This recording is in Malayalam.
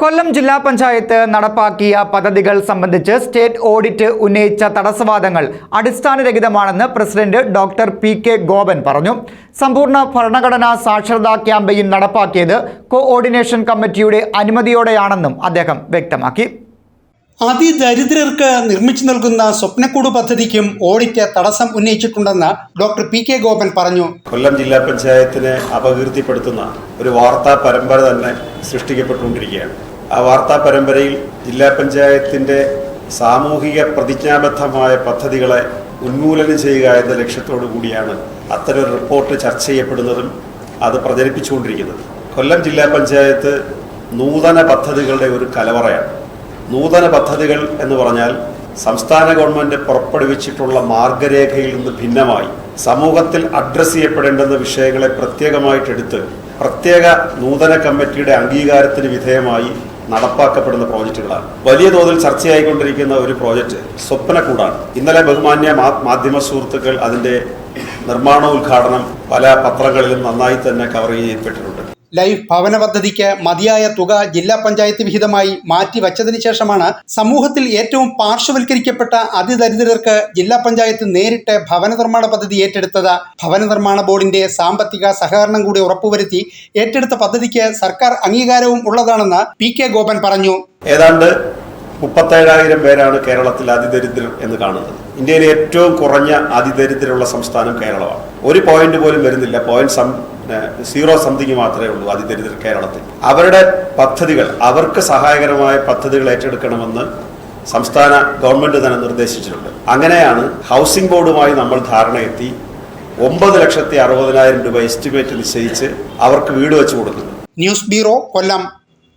കൊല്ലം ജില്ലാ പഞ്ചായത്ത് നടപ്പാക്കിയ പദ്ധതികൾ സംബന്ധിച്ച് സ്റ്റേറ്റ് ഓഡിറ്റ് ഉന്നയിച്ച തടസ്സവാദങ്ങൾ അടിസ്ഥാനരഹിതമാണെന്ന് president doctor P K Gopan പറഞ്ഞു. സമ്പൂർണ ഭരണഘടനാ സാക്ഷരതാ ക്യാമ്പയിൻ നടപ്പാക്കിയത് കോഓർഡിനേഷൻ കമ്മിറ്റിയുടെ അനുമതിയോടെയാണെന്നും അദ്ദേഹം വ്യക്തമാക്കി. അതിദരിദ്രർക്ക് നിർമ്മിച്ചു നൽകുന്ന സ്വപ്നക്കൂട് പദ്ധതിക്കും ഓഡിറ്റ് തടസ്സം ഉന്നയിച്ചിട്ടുണ്ടെന്ന് ഡോക്ടർ പി കെ ഗോപൻ പറഞ്ഞു. കൊല്ലം ജില്ലാ പഞ്ചായത്തിനെ അപകീർത്തിപ്പെടുത്തുന്ന ഒരു വാർത്താ പരമ്പര തന്നെ സൃഷ്ടിക്കപ്പെട്ടുകൊണ്ടിരിക്കുകയാണ്. ആ വാർത്താ പരമ്പരയിൽ ജില്ലാ പഞ്ചായത്തിന്റെ സാമൂഹിക പ്രതിജ്ഞാബദ്ധമായ പദ്ധതികളെ ഉന്മൂലനം ചെയ്യുക എന്ന ലക്ഷ്യത്തോടു കൂടിയാണ് അത്തരം റിപ്പോർട്ട് ചർച്ച ചെയ്യപ്പെടുന്നതും അത് പ്രചരിപ്പിച്ചുകൊണ്ടിരിക്കുന്നത്. കൊല്ലം ജില്ലാ പഞ്ചായത്ത് നൂതന പദ്ധതികളുടെ ഒരു കലവറയാണ്. നൂതന പദ്ധതികൾ എന്ന് പറഞ്ഞാൽ സംസ്ഥാന ഗവൺമെന്റ് പുറപ്പെടുവിച്ചിട്ടുള്ള മാർഗരേഖയിൽ നിന്ന് ഭിന്നമായി സമൂഹത്തിൽ അഡ്രസ് ചെയ്യപ്പെടേണ്ടുന്ന വിഷയങ്ങളെ പ്രത്യേകമായിട്ടെടുത്ത് പ്രത്യേക നൂതന കമ്മിറ്റിയുടെ അംഗീകാരത്തിന് വിധേയമായി നടപ്പാക്കപ്പെടുന്ന പ്രോജക്റ്റുകളാണ്. വലിയ തോതിൽ ചർച്ചയായിക്കൊണ്ടിരിക്കുന്ന ഒരു പ്രോജക്റ്റ് സ്വപ്നക്കൂടാണ്. ഇന്നലെ ബഹുമാന്യ മാധ്യമ സുഹൃത്തുക്കൾ അതിന്റെ നിർമ്മാണ ഉദ്ഘാടനം പല പത്രങ്ങളിലും നന്നായി തന്നെ കവർ ചെയ്യപ്പെട്ടിട്ടുണ്ട്. ലൈഫ് ഭവന പദ്ധതിക്ക് മതിയായ തുക ജില്ലാ പഞ്ചായത്ത് വിഹിതമായി മാറ്റിവച്ചതിന് ശേഷമാണ് സമൂഹത്തിൽ ഏറ്റവും പാർശ്വവൽക്കരിക്കപ്പെട്ട അതിദരിദ്രർക്ക് ജില്ലാ പഞ്ചായത്ത് നേരിട്ട് ഭവന നിർമ്മാണ പദ്ധതി ഏറ്റെടുത്തത്. ഭവന നിർമ്മാണ ബോർഡിന്റെ സാമ്പത്തിക സഹകരണം കൂടി ഉറപ്പുവരുത്തി ഏറ്റെടുത്ത പദ്ധതിക്ക് സർക്കാർ അംഗീകാരവും ഉള്ളതാണെന്ന് പി കെ ഗോപൻ പറഞ്ഞു. ഏതാണ്ട് മുപ്പത്തേഴായിരം പേരാണ് കേരളത്തിൽ അതിദരിദ്രർ എന്ന് കാണുന്നത്. ഇന്ത്യയിലെ ഏറ്റവും കുറഞ്ഞ അതിദരിദ്രരുള്ള സംസ്ഥാനം കേരളമാണ്. ഒരു പോയിന്റ് പോലും വരുന്നില്ല. പോയിന്റ് സീറോ സംതിങ് മാത്രമേ ഉള്ളൂ അതിദരിദ്ര കേരളത്തിൽ. അവരുടെ പദ്ധതികൾ അവർക്ക് സഹായകരമായ പദ്ധതികൾ ഏറ്റെടുക്കണമെന്ന് സംസ്ഥാന ഗവൺമെന്റ് തന്നെ നിർദ്ദേശിച്ചിട്ടുണ്ട്. അങ്ങനെയാണ് ഹൗസിംഗ് ബോർഡുമായി നമ്മൾ ധാരണയെത്തി ഒമ്പത് ലക്ഷത്തി അറുപതിനായിരം രൂപ എസ്റ്റിമേറ്റ് നിശ്ചയിച്ച് അവർക്ക് വീട് വെച്ച് കൊടുക്കുന്നത്. News bureau Kollam.